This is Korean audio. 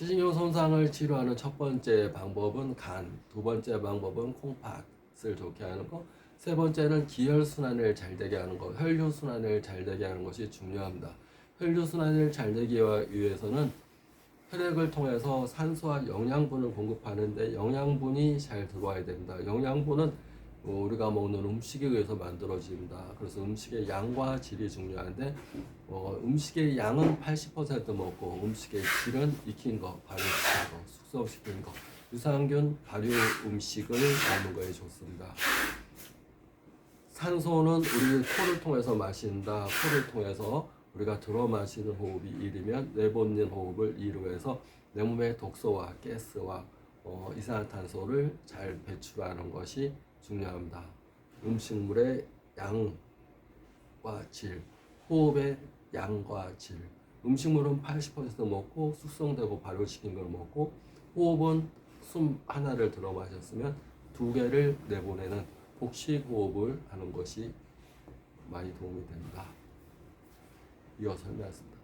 지식용 손상을 치료하는 첫 번째 방법은 간, 두 번째 방법은 콩팥을 좋게 하는 거, 세 번째는 기혈 순환을 잘 되게 하는 거, 혈류 순환을 잘 되게 하는 것이 중요합니다. 혈류 순환을 잘 되기 위해서는 혈액을 통해서 산소와 영양분을 공급하는데 영양분이 잘 들어와야 됩니다. 영양분은 어, 우리가 먹는 음식에 의해서 만들어집니다. 그래서 음식의 양과 질이 중요한데 어, 음식의 양은 80% 먹고 음식의 질은 익힌 거, 발효시킨 거, 숙성시킨 거, 유산균 발효 음식을 먹는 거에 좋습니다. 산소는 우리 코를 통해서 마신다. 코를 통해서 우리가 들어 마시는 호흡이 1이면 내뱉는 호흡을 2로 해서 내 몸의 독소와 가스와 어, 이산화탄소를 잘 배출하는 것이 중요합니다. 음식물의 양과 질, 호흡의 양과 질. 음식물은 80% 먹고 숙성되고 발효시킨 걸 먹고 호흡은 숨 하나를 들어 마셨으면 두 개를 내보내는 복식 호흡을 하는 것이 많이 도움이 됩니다. 이어 설명했습니다.